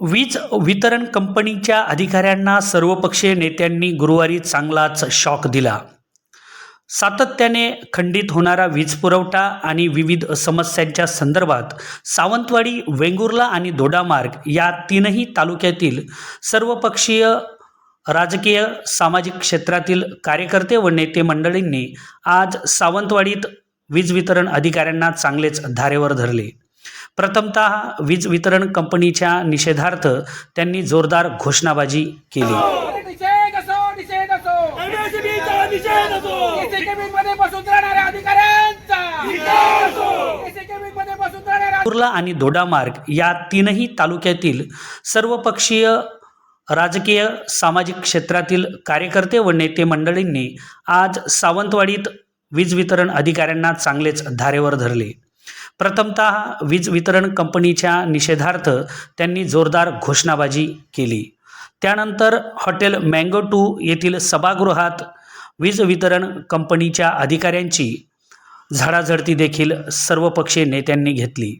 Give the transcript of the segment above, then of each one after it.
वीज वितरण कंपनीच्या अधिकाऱ्यांना सर्वपक्षीय नेत्यांनी गुरुवारी चांगलाच शॉक दिला. सातत्याने खंडित होणारा वीज पुरवठा आणि विविध समस्यांच्या संदर्भात सावंतवाडी वेंगुर्ला आणि दोडामार्ग या तीनही तालुक्यातील सर्वपक्षीय राजकीय सामाजिक क्षेत्रातील कार्यकर्ते व नेते मंडळींनी आज सावंतवाडीत वीज वितरण अधिकाऱ्यांना चांगलेच धारेवर धरले. प्रथमतः वीज वितरण कंपनीच्या निषेधार्थ त्यांनी जोरदार घोषणाबाजी केली. कुर्ला आणि दोडामार्ग या तीनही तालुक्यातील सर्वपक्षीय राजकीय सामाजिक क्षेत्रातील कार्यकर्ते व नेते मंडळींनी आज सावंतवाडीत वीज वितरण अधिकाऱ्यांना चांगलेच धारेवर धरले. प्रथमतः वीज वितरण कंपनीच्या निषेधार्थ त्यांनी जोरदार घोषणाबाजी केली. त्यानंतर हॉटेल मँगो टू येथील सभागृहात वीज वितरण कंपनीच्या अधिकाऱ्यांची झाडाझडती देखील सर्वपक्षीय नेत्यांनी घेतली.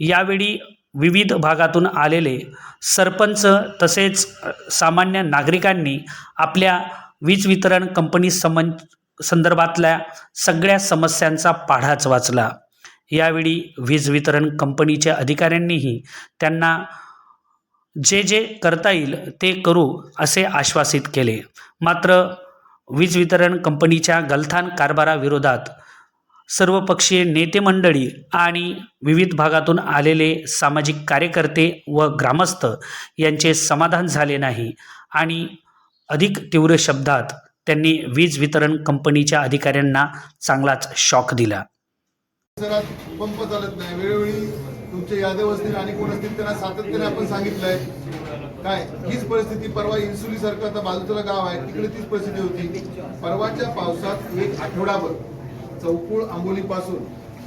यावेळी विविध भागातून आलेले सरपंच तसेच सामान्य नागरिकांनी आपल्या वीज वितरण कंपनी समं संदर्भातल्या सगळ्या समस्यांचा पाढाच वाचला. यावेळी वीज वितरण कंपनीच्या अधिकाऱ्यांनीही त्यांना जे जे करता येईल ते करू असे आश्वासित केले. मात्र वीज वितरण कंपनीच्या गलथान कारभाराविरोधात सर्वपक्षीय नेते मंडळी आणि विविध भागातून आलेले सामाजिक कार्यकर्ते व ग्रामस्थ यांचे समाधान झाले नाही आणि अधिक तीव्र शब्दात त्यांनी वीज वितरण कंपनीच्या अधिकाऱ्यांना चांगलाच शॉक दिला. परिसरात पंप चालत नाही. वेळोवेळी तुमचे यादव असतील आणि कोण असतील त्यांना सातत्याने आपण सांगितलंय. काय? हीच परिस्थिती परवा इन्सुली सारखं आता बाजूला गाव आहे. तिकडे तीच परिस्थिती होती. परवाच्या पावसात एक आठवडाभर चौकुळ आंबोलीपासून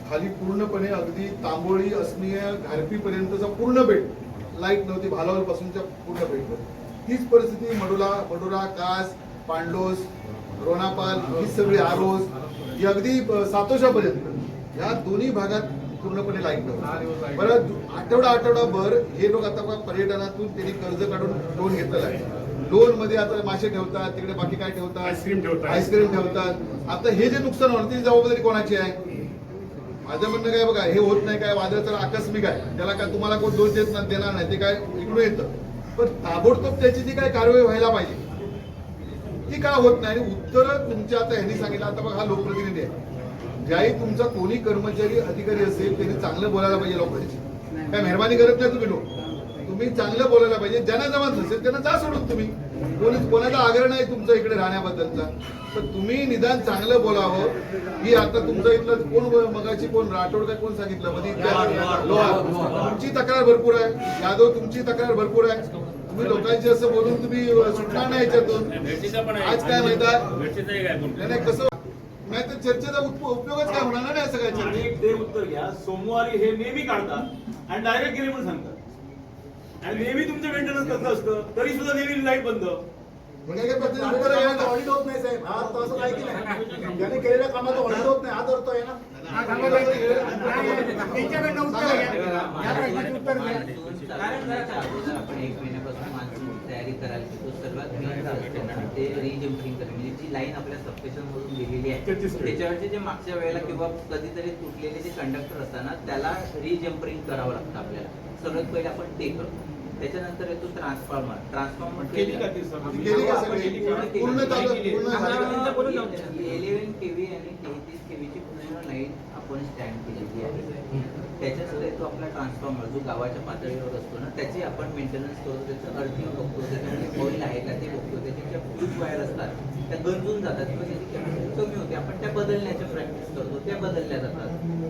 खाली पूर्णपणे अगदी तांबोळी अस्मिय घारपीपर्यंतचा पूर्ण बेट लाइट नव्हती भालावर पासूनच्या पूर्ण बेटवर. हीच परिस्थिती मडुला मडुरा कास पांडोस रोणापाल ही सगळी आरोस ही अगदी सातोशापर्यंत या दोन्ही भागात पूर्णपणे लाइट नव्हती. परत आठवडा आठवडाभर हे लोक आता पर्यटनातून त्यांनी कर्ज काढून लोन घेतलेलं आहे. लोनमध्ये आता मासे ठेवतात तिकडे बाकी काय ठेवतात? आईस्क्रीम ठेवतात. आईस्क्रीम ठेवतात. आता हे जे नुकसान होणार त्याची जबाबदारी कोणाची आहे? माझं म्हणणं काय बघा हे होत नाही काय वादळ तर आकस्मिक आहे. त्याला काय तुम्हाला कोण दोष देत नाही देणार नाही ते काय इकडून येतं. पण ताबडतोब त्याची जी काय कारवाई व्हायला पाहिजे ती का होत नाही? आणि उत्तर तुमच्या आता ह्यांनी सांगितलं आता बघा हा लोकप्रतिनिधी आहे. ज्याही तुमचा कोणी कर्मचारी अधिकारी असेल त्यांनी चांगलं बोलायला पाहिजे लोकांशी. काय मेहरबानी करत नाही तुम्ही लोक? तुम्ही चांगलं बोलायला पाहिजे. ज्यांना जमत नसेल त्यांना जा सोडून तुम्ही. कोणी कोणाचा आग्रह नाही तुमचा इकडे राहण्याबद्दलचा. पण तुम्ही निदान चांगलं बोलावं. ही आता तुमचं इथलं कोण मगाची कोण राठोड काय कोण सांगितलं? मध्ये लोहार तुमची तक्रार भरपूर आहे. यादव तुमची तक्रार भरपूर आहे. तुम्ही लोकांची असं बोलून तुम्ही सुटणार नाही याच्यातून. आज काय माहिती नाही, कसं नाही तर चर्चेचा उप- उपयोगच काय होणार नाही असं काय. एक ते उत्तर घ्या. सोमवारी हे नेहमी काढतात आणि डायरेक्ट गेले म्हणून सांगतात. आणि नेहमी तुमचं मेंटेनन्स कसं असतं तरी सुद्धा नेहमी लाइट बंद. मग काय काय पद्धतीने उत्तर आहे ना? ऑडिट होत नाही साहेब. हा तर असं काही की नाही? ज्याने केलेल्या कामाचं ऑडिट होत नाही. हा धरतो आहे ना आपण एक महिन्यापासून तयारी करायला की तो सर्वात मेन असते ना ते रिजम्पिंग करणे. म्हणजे जी लाईन आपल्या सबस्टेशन मधून गेलेली आहे. त्याच्यावरचे जे मागच्या वेळेला किंवा कधीतरी तुटलेले जे कंडक्टर असतात त्याला रिजम्परिंग करावं लागतं आपल्याला. सर्वात पहिले आपण ते करतो त्याच्यानंतर येतो ट्रान्सफॉर्मर ट्रान्सफॉर्मर केली का ती सर? केली का सगळी? पूर्ण चालू पूर्ण झाली इलेव्हन केव्ही आणि तेहतीस केव्हीची पूर्ण लाईन आपण स्टँड केलेली आहे. त्याच्यानंतर येतो आपला ट्रान्सफॉर्मर जो गावाच्या पातळीवर असतो ना त्याची आपण मेंटेनन्स करतो त्याचं अर्थिंग बघतो त्याच्यामध्ये ऑइल आहे का ते बघतो त्याच्या ज्या फ्यूज वायर असतात त्या गंजून जातात किंवा त्याची कॅपॅसिटी कमी होते. आपण त्या बदलण्याच्या प्रॅक्टिस करतो त्या बदलल्या जातात.